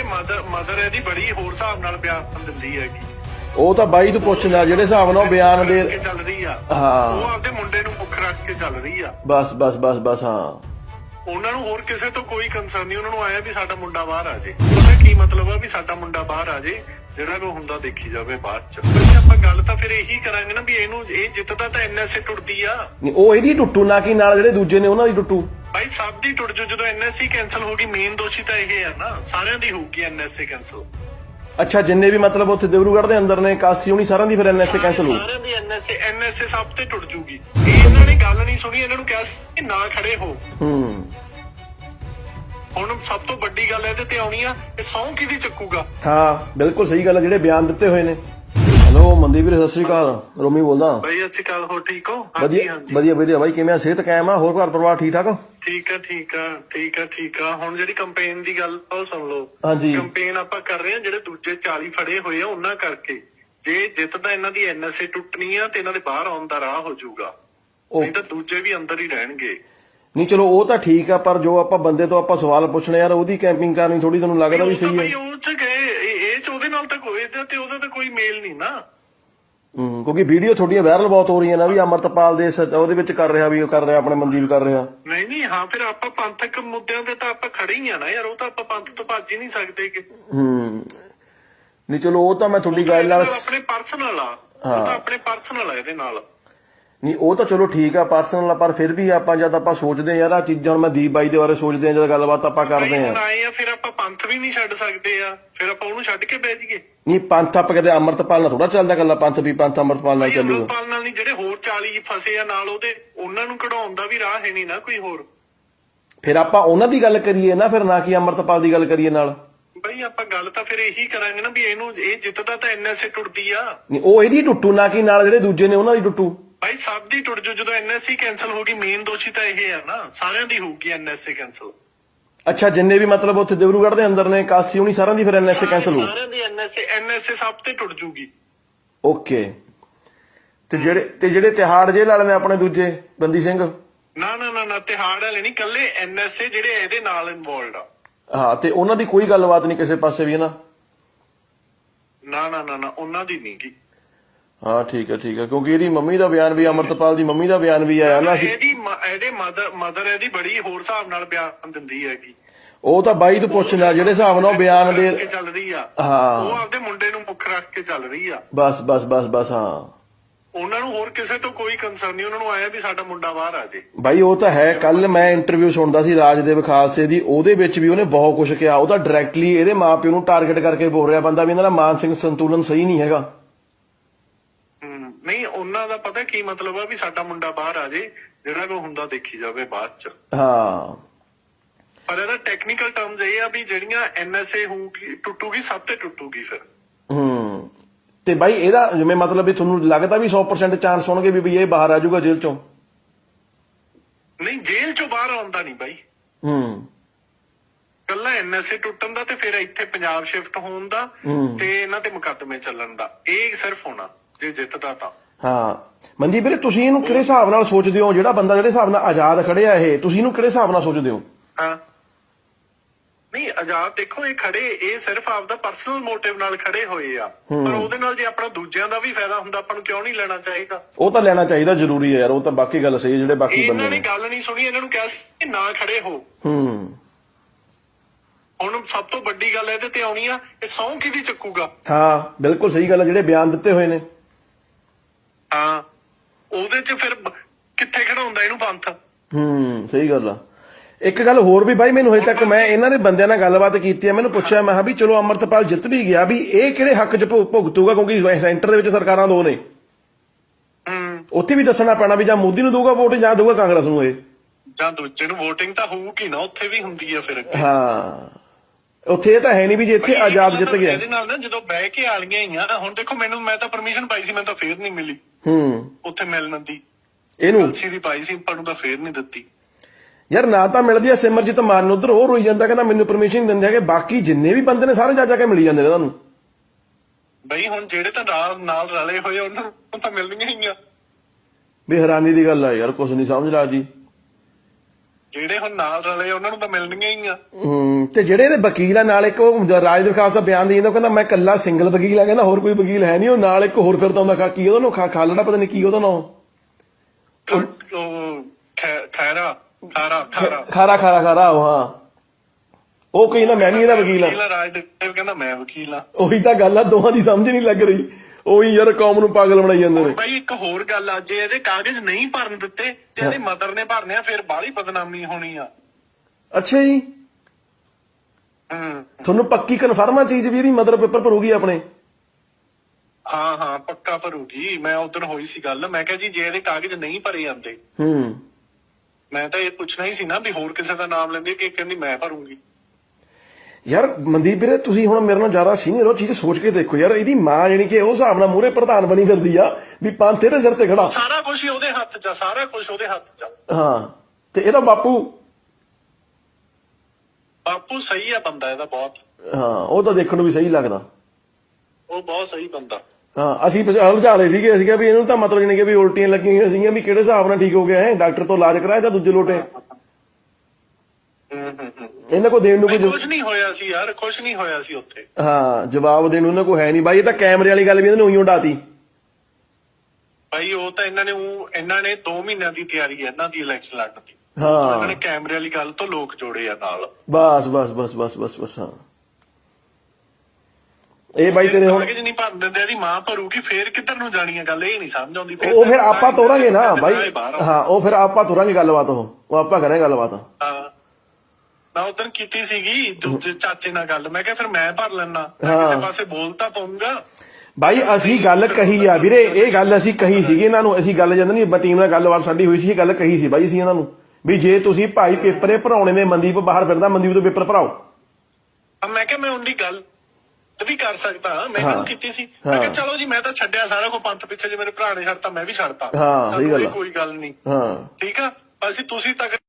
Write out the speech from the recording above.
ਇਹਦੇ mother mother ਇਹਦੀ ਬੜੀ ਹੋਰ ਹਿਸਾਬ ਨਾਲ ਬਿਆਨ ਦਿੰਦੀ ਹੈਗੀ। ਉਹ ਤਾਂ ਬਾਈ ਤੂੰ ਪੁੱਛਦਾ ਜਿਹੜੇ ਹਿਸਾਬ ਨਾਲ ਉਹ ਬਿਆਨ ਦੇ ਕੇ ਚੱਲ ਰਹੀ ਆ। ਹਾਂ। ਉਹ ਆਪਦੇ ਮੁੰਡੇ ਨੂੰ ਮੁੱਖ ਰੱਖ ਕੇ ਚੱਲ ਰਹੀ ਆ। ਬਸ ਬਸ ਬਸ ਬਸ ਹਾਂ। ਉਹਨਾਂ ਨੂੰ ਹੋਰ ਕਿਸੇ ਤੋਂ ਕੋਈ ਕੰਸਰਨ ਨਹੀਂ ਉਹਨਾਂ ਨੂੰ ਆਇਆ ਵੀ ਸਾਡਾ ਮੁੰਡਾ ਬਾਹਰ ਆ ਜੇ। ਉਹਦਾ ਕੀ ਮਤਲਬ ਆ ਵੀ ਸਾਡਾ ਮੁੰਡਾ ਬਾਹਰ ਆ ਜੇ ਜਿਹੜਾ ਕੋ ਹੁੰਦਾ ਦੇਖੀ ਜਾਵੇ ਬਾਅਦ ਚ। ਬਈ ਆਪਾਂ ਗੱਲ ਤਾਂ ਫਿਰ ਇਹੀ ਕਰਾਂਗੇ ਨਾ ਵੀ ਇਹਨੂੰ ਇਹ ਜਿੱਤਦਾ ਤਾਂ ਐਨਐਸਏ ਟੁੱਟਦੀ ਆ। ਨਹੀਂ ਉਹ ਇਹਦੀ ਟੁੱਟੂ ਨਾ ਕਿ ਨਾਲ ਜਿਹੜੇ ਦੂਜੇ ਨੇ ਉਹਨਾਂ ਦੀ ਟੁੱਟੂ। ਭਾਈ ਸਭ ਦੀ ਟੁੱਟ ਜੂ ਜਦੋਂ ਐਨਐਸਸੀ ਕੈਨਸਲ ਹੋ ਗਈ ਮੇਨ ਦੋਸ਼ੀ ਤਾਂ ਇਹ ਆ ਨਾ। ਸਾਰਿਆਂ ਦੀ ਹੋਊਗੀ ਐਨਐਸਏ ਕੈਨਸਲ ਅੱਛਾ ਜਿੰਨੇ ਵੀ ਮਤਲਬ ਉੱਥੇ ਦਿਬਰੂਗੜ੍ਹ ਦੇ ਅੰਦਰ ਨੇ ਕਾਸੀ ਹੋਣੀ ਸਾਰਿਆਂ ਦੀ ਫਿਰ ਐਨਐਸਏ ਕੈਨਸਲ ਹੋ ਸਾਰਿਆਂ ਦੀ ਐਨਐਸਏ ਐਨਐਸਏ ਸਭ ਤੇ ਟੁੱਟ ਜੂਗੀ ਇਹ ਇਹਨਾਂ ਨੇ ਗੱਲ ਨਹੀਂ ਸੁਣੀ ਇਹਨਾਂ ਨੂੰ ਕਿਹਾ ਸੀ ਕਿ ਨਾ ਖੜੇ ਹੋ। ਹੂੰ। ਹੁਣ ਸਭ ਤੋਂ ਵੱਡੀ ਗੱਲ ਇਹਦੇ ਤੇ ਆਉਣੀ ਆ ਇਹ ਸੌਂ ਕਿਹਦੀ ਚੱਕੂਗਾ? ਹਾਂ ਬਿਲਕੁਲ ਸਹੀ ਗੱਲ ਹੈ ਜਿਹੜੇ ਬਿਆਨ ਦਿੱਤੇ ਹੋਏ ਨੇ। ਹਲੋ ਮਨਦੀਪ ਵੀਰ ਸਤਿ ਸ੍ਰੀ ਅਕਾਲ। ਰੋਮੀ ਬੋਲਦਾ। ਭਾਈ ਅੱਛੀ ਕੱਲ ਹੋ ਠੀਕ ਹੋ? ਵਧੀਆ ਵਧੀਆ ਵਧੀਆ ਬਾਈ ਕਿਵੇਂ ਆ? ਸਿਹਤ ਕਾਇਮ ਆ? ਹੋਰ ਘਰ ਪਰਿਵਾਰ ਠੀਕ ਠਾਕ ਠੀਕ ਆ ਠੀਕ ਆ ਠੀਕ ਆ ਠੀਕ ਆ। ਹੁਣ ਜਿਹੜੀ ਕੰਪੇਨ ਦੀ ਗੱਲ ਉਹ ਸੁਣ ਲਓ। ਹਾਂਜੀ। ਕੰਪੇਨ ਆਪਾਂ ਕਰ ਰਹੇ ਹਾਂ ਜਿਹੜੇ ਦੂਜੇ 40 ਫੜੇ ਹੋਏ ਆ ਉਹਨਾਂ ਕਰਕੇ। ਜੇ ਜਿੱਤਦਾ ਇਹਨਾਂ ਦੀ ਐਨਐਸਏ ਟੁੱਟਣੀ ਆ ਤੇ ਇਹਨਾਂ ਦੇ ਬਾਹਰ ਆਉਣ ਦਾ ਰਾਹ ਹੋ ਜਾਊਗਾ। ਉਹ ਨਹੀਂ ਤਾਂ ਦੂਜੇ ਵੀ ਅੰਦਰ ਹੀ ਰਹਿਣਗੇ। ਨਹੀਂ ਚਲੋ ਉਹ ਤਾਂ ਠੀਕ ਆ ਪਰ ਜੋ ਆਪਾਂ ਬੰਦੇ ਤੋਂ ਆਪਾਂ ਸਵਾਲ ਪੁੱਛਣੇ ਯਾਰ ਉਹਦੀ ਕੈਂਪਿੰਗ ਕਰਨੀ ਥੋੜੀ ਤੁਹਾਨੂੰ ਲੱਗਦਾ ਵੀ ਸਹੀ ਹੈ? ਉਹ ਚ ਗਏ ਇਹ ਚ ਉਹਦੇ ਨਾਲ ਤਾਂ ਕੋਈ ਇਹਦਾ ਤੇ ਉਹਦਾ ਤਾਂ ਕੋਈ ਮੇਲ ਨਹੀਂ ਨਾ। ਹੂੰ ਕਿਉਂਕਿ ਵੀਡੀਓ ਤੁਹਾਡੀਆਂ ਵਾਇਰਲ ਬਹੁਤ ਹੋ ਰਹੀਆਂ ਨੇ ਵੀ ਅਮਰਤਪਾਲ ਦੇ ਉਹਦੇ ਵਿੱਚ ਕਰ ਰਿਹਾ ਵੀ ਉਹ ਕਰ ਰਿਹਾ ਆਪਣੇ ਮਨਦੀਪ ਕਰ ਰਿਹਾ। ਨਹੀਂ ਨਹੀਂ ਹਾਂ ਫਿਰ ਆਪਾਂ ਪੰਥਕ ਮੁੱਦਿਆਂ ਤੇ ਤਾਂ ਆਪਾਂ ਖੜੇ ਹੀ ਆ ਨਾ ਯਾਰ ਉਹ ਤਾਂ ਆਪਾਂ ਪੰਥ ਤੋਂ ਭੱਜ ਹੀ ਨਹੀਂ ਸਕਦੇ ਕਿ। ਹੂੰ ਨਹੀਂ ਚਲੋ ਉਹ ਤਾਂ ਮੈਂ ਤੁਹਾਡੀ ਗੱਲ ਨਾਲ ਆਪਣੇ ਪਰਸਨਲ ਆ। ਉਹ ਤਾਂ ਆਪਣੇ ਪਰਸਨਲ ਆ ਇਹਦੇ ਨਾਲ। ਨਹੀਂ ਉਹ ਤਾਂ ਚਲੋ ਠੀਕ ਆ ਪਰਸਨਲ ਪਰ ਫਿਰ ਵੀ ਆਪਾਂ ਜਦ ਆਪਾਂ ਸੋਚਦੇ ਆ ਯਾਰ ਆ ਚੀਜ਼ਾਂ ਮੈਂ ਦੀਪ ਬਾਈ ਦੇ ਬਾਰੇ ਸੋਚਦੇ ਆ ਜਦ ਗੱਲਬਾਤ ਆਪਾਂ ਕਰਦੇ ਆ ਆਏ ਆ ਫਿਰ ਆਪਾਂ ਪੰਥ ਵੀ ਨਹੀਂ ਛੱਡ ਸਕਦੇ ਆ। ਫਿਰ ਆਪਾਂ ਉਹਨੂੰ ਛੱਡ ਕੇ ਬਹਿ ਜਾਈਏ। ਨਹੀਂ ਪੰਥ ਆਪਾਂ ਕਦੇ ਅਮਰਤਪਾਲ ਨਾਲ ਥੋੜਾ ਚੱਲਦਾ ਗੱਲਾਂ ਪੰਥ ਵੀ ਪੰਥ ਅਮਰਤਪਾਲ ਨਾਲ ਨਾਲ ਨਹੀਂ ਜਿਹੜੇ ਹੋਰ 40 ਫਸੇ ਆ ਨਾਲ ਉਹਦੇ ਉਹਨਾਂ ਨੂੰ ਕਢਾਉਣ ਦਾ ਵੀ ਰਾਹ ਹੈ ਨਹੀਂ ਨਾ ਕੋਈ ਹੋਰ। ਫਿਰ ਆਪਾਂ ਉਹਨਾਂ ਦੀ ਗੱਲ ਕਰੀਏ ਨਾ ਫਿਰ ਨਾ ਕਿ ਅਮਰਤਪਾਲ ਦੀ ਗੱਲ ਕਰੀਏ ਨਾਲ? ਬਈ ਆਪਾਂ ਗੱਲ ਤਾਂ ਫਿਰ ਇਹੀ ਕਰਾਂਗੇ ਨਾ ਵੀ ਇਹਨੂੰ ਇਹ ਜਿੱਤਦਾ ਤਾਂ ਐਨਐਸਏ ਟੁੱਟਦੀ ਆ। ਨਹੀਂ ਉਹ ਇਹਦੀ ਟੁੱਟੂ ਨਾ ਕਿ ਨਾਲ ਜਿਹੜੇ ਦੂਜੇ ਨੇ ਉਹਨਾਂ ਦੀ ਟੁੱਟੂ। ਭਾਈ ਸਭ ਦੀ ਟੁੱਟ ਜੂ ਜਦੋਂ ਐਨਐਸਸੀ ਕੈਨਸਲ ਹੋ ਗਈ ਮੇਨ ਦੋਸ਼ੀ ਤਾਂ ਇਹ ਆ ਨਾ ਸਾਰਿਆਂ ਦੀ ਹੋਊਗੀ ਐਨਐਸਏ ਕੈਨਸਲ ਅੱਛਾ ਜਿੰਨੇ ਵੀ ਮਤਲਬ ਉੱਥੇ ਦਿਬਰੂਗੜ੍ਹ ਦੇ ਅੰਦਰ ਨੇ ਕਾਸੀ ਹੋਣੀ ਸਾਰਿਆਂ ਦੀ ਫਿਰ ਐਨਐਸਏ ਕੈਨਸਲ ਹੋ ਸਾਰਿਆਂ ਦੀ ਐਨਐਸਏ ਐਨਐਸਏ ਸਭ ਤੇ ਟੁੱਟ ਜੂਗੀ ਓਕੇ। ਤੇ ਜਿਹੜੇ ਤੇ ਜਿਹੜੇ ਤਿਹਾੜ ਜੇਲ੍ਹ ਵਾਲੇ ਨੇ ਆਪਣੇ ਦੂਜੇ ਬੰਦੀ ਸਿੰਘ? ਨਾ ਨਾ ਨਾ ਨਾ ਤਿਹਾੜ ਵਾਲੇ ਨਹੀਂ ਕੱਲੇ ਐਨਐਸਏ ਜਿਹੜੇ ਇਹਦੇ ਨਾਲ ਇਨਵੋਲਡ ਆ। ਹਾਂ ਤੇ ਉਹਨਾਂ ਦੀ ਕੋਈ ਗੱਲਬਾਤ ਨਹੀਂ ਕਿਸੇ ਪਾਸੇ ਵੀ ਹੈ ਨਾ? ਨਾ ਨਾ ਨਾ ਨਾ ਉਹਨਾਂ ਦੀ ਨਹੀਂ ਗੀ। ਹਾਂ ਠੀਕ ਹੈ ਠੀਕ ਹੈ। ਕਿਉਂਕਿ ਇਹਦੀ ਮੰਮੀ ਦਾ ਬਿਆਨ ਵੀ ਅਮਰਤਪਾਲ ਦੀ ਮੰਮੀ ਦਾ ਬਿਆਨ ਵੀ ਆਇਆ ਨਾ ਅਸੀਂ ਇਹਦੀ ਮ- ਇਹਦੇ ਮਦਰ ਮਦਰ ਇਹਦੀ ਬੜੀ ਹੋਰ ਹਿਸਾਬ ਨਾਲ ਬਿਆਨ ਦਿੰਦੀ ਹੈਗੀ। ਉਹ ਤਾਂ ਬਾਈ ਤੂੰ ਪੁੱਛਦਾ ਜਿਹੜੇ ਹਿਸਾਬ ਨਾਲ ਉਹ ਬਿਆਨ ਦੇ ਕੇ ਚੱਲ ਰਹੀ ਆ। ਹਾਂ। ਉਹ ਆਪਦੇ ਮੁੰਡੇ ਨੂੰ ਮੁੱਖ ਰੱਖ ਕੇ ਚੱਲ ਰਹੀ ਆ। ਬਸ ਬਸ ਬਸ ਬਸ ਹਾਂ। ਉਹਨਾਂ ਨੂੰ ਹੋਰ ਕਿਸੇ ਤੋਂ ਕੋਈ ਕੰਸਰਨ ਨਹੀਂ ਉਹਨਾਂ ਨੂੰ ਆਇਆ ਵੀ ਸਾਡਾ ਮੁੰਡਾ ਬਾਹਰ ਆ ਜੇ। ਬਾਈ ਉਹ ਤਾਂ ਹੈ। ਕੱਲ ਮੈਂ ਇੰਟਰਵਿਊ ਸੁਣਦਾ ਸੀ ਰਾਜਦੇਵ ਖਾਲਸੇ ਦੀ ਉਹਦੇ ਵਿੱਚ ਵੀ ਉਹਨੇ ਬਹੁਤ ਕੁਝ ਕਿਹਾ। ਉਹ ਤਾਂ ਡਾਇਰੈਕਟਲੀ ਇਹਦੇ ਮਾਪਿਓ ਨੂੰ ਟਾਰਗੇਟ ਕਰਕੇ ਬੋਲ ਰਿਹਾ ਬੰਦਾ ਵੀ ਇਹਨਾਂ ਦਾ ਮਾਨਸਿਕ ਸੰਤੁਲਨ ਸਹੀ ਨਹੀਂ ਹੈਗਾ। ਨਹੀਂ ਉਹਨਾਂ ਦਾ ਪਤਾ ਕੀ ਮਤਲਬ ਆ ਵੀ ਸਾਡਾ ਮੁੰਡਾ ਬਾਹਰ ਆ ਜੇ ਜਿਹੜਾ ਕੋ ਹੁੰਦਾ ਦੇਖੀ ਜਾਵੇ ਬਾਅਦ ਚ। ਹਾਂ। ਪਰ ਇਹਦਾ ਟੈਕਨੀਕਲ ਟਰਮਸ ਇਹ ਆ ਵੀ ਜਿਹੜੀਆਂ ਐਨਐਸਏ ਹੋਊਗੀ ਟੁੱਟੂਗੀ ਸਭ ਤੇ ਟੁੱਟੂਗੀ ਫਿਰ। ਹੂੰ। ਤੇ ਬਾਈ ਇਹਦਾ ਜਿਵੇਂ ਮਤਲਬ ਵੀ ਤੁਹਾਨੂੰ ਲੱਗਦਾ ਵੀ 100% ਚਾਂਸ ਹੋਣਗੇ ਵੀ ਵੀ ਇਹ ਬਾਹਰ ਆ ਜਾਊਗਾ ਜੇਲ੍ਹ ਚੋਂ? ਨਹੀਂ ਜੇਲ੍ਹ ਚੋਂ ਬਾਹਰ ਆਉਂਦਾ ਨਹੀਂ ਬਾਈ। ਹੂੰ। ਕੱਲਾ ਐਨਐਸਏ ਟੁੱਟਣ ਦਾ ਤੇ ਫਿਰ ਇੱਥੇ ਪੰਜਾਬ ਸ਼ਿਫਟ ਹੋਣ ਦਾ ਤੇ ਇਹਨਾਂ ਤੇ ਮੁਕੱਦਮੇ ਚੱਲਣ ਦਾ। ਇਹ ਸਿਰਫ ਹੋਣਾ। ਜੇ ਜਿੱਤਦਾ ਤਾਂ। ਹਾਂ। ਮਨਦੀਪ ਵੀਰੇ ਤੁਸੀਂ ਇਹਨੂੰ ਕਿਹੜੇ ਹਿਸਾਬ ਨਾਲ ਸੋਚਦੇ ਹੋ? ਜਿਹੜਾ ਬੰਦਾ ਜਿਹੜੇ ਹਿਸਾਬ ਨਾਲ ਆਜ਼ਾਦ ਖੜਿਆ ਇਹ ਤੁਸੀਂ ਇਹਨੂੰ ਕਿਹੜੇ ਹਿਸਾਬ ਨਾਲ ਸੋਚਦੇ ਹੋ? ਹਾਂ। ਨਹੀਂ ਆਜ਼ਾਦ ਦੇਖੋ ਇਹ ਖੜੇ ਇਹ ਸਿਰਫ ਆਪਦਾ ਪਰਸਨਲ ਮੋਟਿਵ ਨਾਲ ਖੜੇ ਹੋਏ ਆ। ਪਰ ਉਹਦੇ ਨਾਲ ਜੇ ਆਪਣਾ ਦੂਜਿਆਂ ਦਾ ਵੀ ਫਾਇਦਾ ਹੁੰਦਾ ਆਪਾਂ ਨੂੰ ਕਿਉਂ ਨਹੀਂ ਲੈਣਾ ਚਾਹੀਦਾ? ਉਹ ਤਾਂ ਲੈਣਾ ਚਾਹੀਦਾ ਜ਼ਰੂਰੀ ਹੈ ਯਾਰ ਉਹ ਤਾਂ ਬਾਕੀ ਗੱਲ ਸਹੀ ਹੈ ਜਿਹੜੇ ਬਾਕੀ ਬੰਦੇ ਇਹਨਾਂ ਨੇ। ਗੱਲ ਨਹੀਂ ਸੁਣੀ ਇਹਨਾਂ ਨੂੰ ਕਿਹਾ ਸੀ ਕਿ ਨਾ ਖੜੇ ਹੋ। ਹੂੰ। ਹੁਣ ਸਭ ਤੋਂ ਵੱਡੀ ਗੱਲ ਇਹਦੇ ਤੇ ਆਉਣੀ ਆ ਇਹ ਸੌਂ ਕਿਹਦੀ ਚੱਕੂਗਾ? ਹਾਂ ਬਿਲਕੁਲ ਸਹੀ ਗੱਲ ਹੈ ਜਿਹੜੇ ਬਿਆਨ ਦਿੱਤੇ ਹੋਏ ਨੇ। ਹਾਂ ਉਹਦੇ ਚ ਫਿਰ ਕਿੱਥੇ ਖੜਾਉਂਦਾ ਇਹਨੂੰ ਪੰਥ? ਹੂੰ ਸਹੀ ਗੱਲ ਆ। ਇੱਕ ਗੱਲ ਹੋਰ ਵੀ ਬਾਈ ਮੈਨੂੰ ਹਜੇ ਤੱਕ ਮੈਂ ਇਹਨਾਂ ਦੇ ਬੰਦਿਆਂ ਨਾਲ ਗੱਲਬਾਤ ਕੀਤੀ ਹੈ ਮੈਨੂੰ ਪੁੱਛਿਆ ਮੈਂ ਕਿਹਾ ਵੀ ਚਲੋ ਅਮਰਤਪਾਲ ਜਿੱਤ ਵੀ ਗਿਆ ਵੀ ਇਹ ਕਿਹੜੇ ਹੱਕ 'ਚ ਭੁਗਤੂਗਾ ਕਿਉਂਕਿ ਸੈਂਟਰ ਦੇ ਵਿੱਚ ਸਰਕਾਰਾਂ ਦੋ ਨੇ। ਹੂੰ। ਉੱਥੇ ਵੀ ਦੱਸਣਾ ਪੈਣਾ ਵੀ ਜਾਂ ਮੋਦੀ ਨੂੰ ਦਊਗਾ ਵੋਟ ਜਾਂ ਦਊਗਾ ਕਾਂਗਰਸ ਨੂੰ ਇਹ। ਜਾਂ ਦੂਜੇ ਨੂੰ VOTING ਤਾਂ ਹੋਊਗੀ ਨਾ ਉੱਥੇ ਵੀ ਹੁੰਦੀ ਆ ਫਿਰ। ਹਾਂ। ਉੱਥੇ ਇਹ ਤਾਂ ਹੈ ਨਹੀਂ ਵੀ ਜੇ ਇੱਥੇ ਆਜ਼ਾਦ ਜਿੱਤ ਗਿਆ। ਇਹਦੇ ਨਾਲ ਨਾ ਜਦੋਂ ਬਹਿ ਕੇ ਆਲੀਆਂ ਹੀ ਆ ਹੁਣ ਦੇਖੋ ਮੈਨੂੰ ਮੈਂ ਤਾਂ ਪਰਮਿਸ਼ਨ ਪਾਈ ਸੀ ਮੈਨੂੰ ਤਾਂ ਫੇਰ ਨਹੀਂ ਮਿਲੀ। ਹੂੰ। ਉੱਥੇ ਮਿਲਣ ਦੀ। ਇਹਨੂੰ? ਕਲਸੀ ਦੀ ਪਾਈ ਸੀ ਪਰ ਨੂੰ ਤਾਂ ਫੇਰ ਨਹੀਂ ਦਿੱਤੀ। ਯਾਰ ਨਾ ਤਾਂ ਮਿਲਦੀ ਆ ਸਿਮਰਜੀਤ ਮਾਨ ਉਧਰ ਉਹ ਰੋਈ ਜਾਂਦਾ ਕਹਿੰਦਾ ਮੈਨੂੰ ਪਰਮਿਸ਼ਨ ਨਹੀਂ ਦਿੰਦੇ ਹੈਗੇ ਬਾਕੀ ਜਿੰਨੇ ਵੀ ਬੰਦੇ ਨੇ ਸਾਰੇ ਜਾ ਜਾ ਕੇ ਮਿਲੀ ਜਾਂਦੇ ਨੇ ਤੁਹਾਨੂੰ। ਬਈ ਹੁਣ ਜਿਹੜੇ ਤਾਂ ਨਾਲ ਨਾਲ ਰਲੇ ਹੋਏ ਉਹਨਾਂ ਨੂੰ ਤਾਂ ਮਿਲਣੀਆਂ ਹੀ ਆ। ਵੀ ਹੈਰਾਨੀ ਦੀ ਗੱਲ ਆ ਯਾਰ ਕੁਝ ਨਹੀਂ ਸਮਝ ਲਾ ਜੀ। ਜਿਹੜੇ ਹੁਣ ਨਾਲ ਰਲੇ ਉਹਨਾਂ ਨੂੰ ਤਾਂ ਮਿਲਣੀਆਂ ਹੀ ਆ। ਹੂੰ ਤੇ ਜਿਹੜੇ ਇਹਦੇ ਵਕੀਲ ਆ ਨਾਲ ਇੱਕ ਉਹ ਰਾਜ ਦੇ ਖਾਲਸਾ ਬਿਆਨ ਦੇ ਜਾਂਦਾ ਉਹ ਕਹਿੰਦਾ ਮੈਂ ਕੱਲਾ ਸਿੰਗਲ ਵਕੀਲ ਆ। ਕਹਿੰਦਾ ਹੋਰ ਕੋਈ ਵਕੀਲ ਹੈ ਨਹੀਂ। ਉਹ ਨਾਲ ਇੱਕ ਹੋਰ ਫਿਰਦਾ ਹੁੰਦਾ ਕੀ ਉਹਦਾ ਨਾਂ ਖਾ ਖਾਲੜਾ ਪਤਾ ਨਹੀਂ ਕੀ ਉਹਦਾ ਨਾਂ ਖਾ- ਉਹ ਖੈ- ਖੈਰਾ ਖਾਰਾ ਖਾਰਾ। ਖਾਰਾ ਖਾਰਾ ਖਾਰਾ ਉਹ ਹਾਂ। ਉਹ ਕਹਿੰਦਾ ਮੈਂ ਨਹੀਂ ਇਹਦਾ ਵਕੀਲ ਆ। ਵਕੀਲ ਆ, ਰਾਜਦੇਵ ਕਹਿੰਦਾ ਮੈਂ ਵਕੀਲ ਆ। ਉਹੀ ਤਾਂ ਗੱਲ ਆ ਦੋਹਾਂ ਦੀ ਸਮਝ ਨਹੀਂ ਲੱਗ ਰਹੀ। ਉਹੀ ਯਾਰ ਕੌਮ ਨੂੰ ਪਾਗਲ ਬਣਾਈ ਜਾਂਦੇ ਨੇ। ਬਾਈ ਇੱਕ ਹੋਰ ਗੱਲ ਆ ਜੇ ਇਹਦੇ ਕਾਗਜ਼ ਨਹੀਂ ਭਰਨ ਦਿੱਤੇ ਤੇ ਇਹਦੇ ਮਦਰ ਨੇ ਭਰਨੇ ਆ ਫਿਰ ਬਾਹਲੀ ਬਦਨਾਮੀ ਹੋਣੀ ਆ। ਅੱਛਾ ਜੀ। ਤੁਹਾਨੂੰ ਪੱਕੀ ਕਨਫਰਮ ਆ ਚੀਜ਼ ਵੀ ਇਹਦੀ ਮਦਰ ਪੇਪਰ ਭਰੂਗੀ ਆਪਣੇ? ਹਾਂ ਹਾਂ ਪੱਕਾ ਭਰੂਗੀ। ਮੈਂ ਉਦੋਂ ਹੋਈ ਸੀ ਗੱਲ ਮੈਂ ਕਿਹਾ ਜੀ ਜੇ ਇਹਦੇ ਕਾਗਜ਼ ਨਹੀਂ ਭਰੇ ਜਾਂਦੇ ਹੂੰ। ਮੈਂ ਤਾਂ ਇਹ ਪੁੱਛਣਾ ਹੀ ਸੀ ਨਾ ਵੀ ਹੋਰ ਕਿਸੇ ਦਾ ਨਾਮ ਲੈਂਦੀ ਕਿ ਕਹਿੰਦੀ ਮੈਂ ਭਰੂੰਗੀ। ਯਾਰ ਮਨਦੀਪ ਵੀਰੇ ਤੁਸੀਂ ਹੁਣ ਮੇਰੇ ਨਾਲ ਜ਼ਿਆਦਾ ਸੀਨੀਅਰ ਹੋ ਚੀਜ਼ ਸੋਚ ਕੇ ਦੇਖੋ ਯਾਰ ਇਹਦੀ ਮਾਂ ਜਾਨੀ ਕਿ ਉਸ ਹਿਸਾਬ ਨਾਲ ਮੂਰੇ ਪ੍ਰਧਾਨ ਬਣੀ ਫਿਰਦੀ ਆ ਵੀ ਪੰਥ ਇਹਦੇ ਸਿਰ ਤੇ ਖੜਾ। ਸਾਰਾ ਕੁਝ ਹੀ ਉਹਦੇ ਹੱਥ 'ਚ ਆ, ਸਾਰਾ ਕੁਝ ਉਹਦੇ ਹੱਥ 'ਚ ਆ। ਹਾਂ ਤੇ ਇਹਦਾ ਬਾਪੂ? ਬਾਪੂ ਸਹੀ ਆ ਬੰਦਾ ਇਹਦਾ ਬਹੁਤ। ਹਾਂ ਉਹ ਤਾਂ ਦੇਖਣ ਨੂੰ ਵੀ ਸਹੀ ਲੱਗਦਾ। ਉਹ ਬਹੁਤ ਸਹੀ ਬੰਦਾ। ਹਾਂ ਅਸੀਂ ਉਲਝਾਲੇ ਸੀਗੇ ਅਸੀਂ ਕਿਹਾ ਵੀ ਇਹਨੂੰ ਤਾਂ ਮਤਲਬ ਜਾਨੀ ਕਿ ਵੀ ਉਲਟੀਆਂ ਲੱਗੀਆਂ ਹੋਈਆਂ ਸੀਗੀਆਂ ਵੀ ਕਿਹੜੇ ਹਿਸਾਬ ਨਾਲ ਠੀਕ ਹੋ ਗਿਆ ਹੈ ਡਾਕਟਰ ਤੋਂ ਇਲਾਜ ਕਰਾਇਆ ਜਾਂ ਦੂਜੇ ਲੋਟੇ? ਹੂੰ ਹੂੰ। ਇਹਨਾਂ ਕੋ ਦੇਣ ਨੂੰ ਕੋਈ ਕੁਝ ਨਹੀਂ ਹੋਇਆ ਸੀ ਯਾਰ ਕੁਝ ਨਹੀਂ ਹੋਇਆ ਸੀ ਉੱਥੇ। ਹਾਂ ਜਵਾਬ ਦੇਣ ਨੂੰ ਇਹਨਾਂ ਕੋ ਹੈ ਨਹੀਂ। ਬਾਈ ਇਹ ਤਾਂ ਕੈਮਰੇ ਵਾਲੀ ਗੱਲ ਵੀ ਇਹਨਾਂ ਨੇ ਉਹੀ ਉਡਾਤੀ ਭਾਈ ਉਹ ਤਾਂ ਇਹਨਾਂ ਨੇ ਉਹ ਇਹਨਾਂ ਨੇ 2 ਮਹੀਨਿਆਂ ਦੀ ਤਿਆਰੀ ਹੈ ਇਹਨਾਂ ਦੀ ਇਲੈਕਸ਼ਨ ਲੜਨ ਦੀ। ਹਾਂ। ਇਹਨਾਂ ਨੇ ਕੈਮਰੇ ਵਾਲੀ ਗੱਲ ਤੋਂ ਲੋਕ ਜੋੜੇ ਆ ਨਾਲ। ਬਸ ਬਸ ਬਸ ਬਸ ਬਸ ਬਸ ਹਾਂ। ਇਹ ਬਾਈ ਤੇਰੇ ਹੁਣ ਨਹੀਂ ਭਰਨ ਦਿੰਦੇ ਇਹਦੀ ਮਾਂ ਭਰੂਗੀ ਫੇਰ ਕਿੱਧਰ ਨੂੰ ਜਾਣੀ ਹੈ ਗੱਲ? ਇਹ ਨਹੀਂ ਸਮਝ ਆਉਂਦੀ ਉਹ ਫਿਰ ਆਪਾਂ ਤੋਰਾਂਗੇ ਨਾ ਬਾਈ। ਹਾਂ ਉਹ ਫਿਰ ਆਪਾਂ ਤੋਰਾਂਗੇ ਗੱਲਬਾਤ ਉਹ। ਉਹ ਆਪਾਂ ਕਰਾਂਗੇ ਗੱਲਬਾਤ। ਹਾਂ। ਮੈਂ ਉਦੋਂ ਕੀਤੀ ਸੀਗੀ ਦੂਜੇ ਚਾਚੇ ਨਾਲ ਗੱਲ। ਮੈਂ ਕਿਹਾ ਫਿਰ ਮੈਂ ਭਰ ਲੈਣਾ। ਕਿਸੇ ਪਾਸੇ ਬੋਲਤਾ ਪਊਂਗਾ ਬਾਈ ਅਸੀਂ ਗੱਲ ਕਹੀ ਆ। ਵੀਰੇ ਇਹ ਗੱਲ ਅਸੀਂ ਕਹੀ ਸੀਗੀ ਇਹਨਾਂ ਨੂੰ। ਅਸੀਂ ਗੱਲ ਜਾਂਦੇ ਨਹੀਂ ਟੀਮ ਨਾਲ ਗੱਲਬਾਤ ਸਾਡੀ ਹੋਈ ਸੀ ਇਹ ਗੱਲ ਕਹੀ ਸੀ ਬਾਈ ਅਸੀਂ ਇਹਨਾਂ ਨੂੰ। ਵੀ ਜੇ ਤੁਸੀਂ ਭਾਈ ਪੇਪਰੇ ਭਰਾਉਣੇ ਨੇ ਮਨਦੀਪ ਬਾਹਰ ਫਿਰਦਾ ਮਨਦੀਪ ਤੋਂ ਪੇਪਰ ਭਰਾਓ। ਮੈਂ ਕਿਹਾ ਮੈਂ ਉਹਦੀ ਗੱਲ ਵੀ ਕਰ ਸਕਦਾ। ਮੈਂ ਹਾਂ। ਕੀਤੀ ਸੀ। ਮੈਂ ਕਿਹਾ ਹਾਂ। ਚਲੋ ਜੀ ਮੈਂ ਤਾਂ ਛੱਡਿਆ ਸਾਰਾ ਕੋ ਪੰਥ ਪਿੱਛੇ ਜੇ ਮੇਰੇ ਭਰਾ ਨੇ ਛੱਡਤਾ ਮੈਂ ਵੀ ਛੱਡਤਾ। ਹਾਂ, ਸਹੀ ਸਾਨੂੰ ਗੱਲ ਇਹ ਆ। ਕੋਈ ਗੱਲ ਨਹੀਂ। ਹਾਂ। ਠੀਕ ਆ? ਅਸੀਂ ਤੁਸੀਂ ਤੱਕ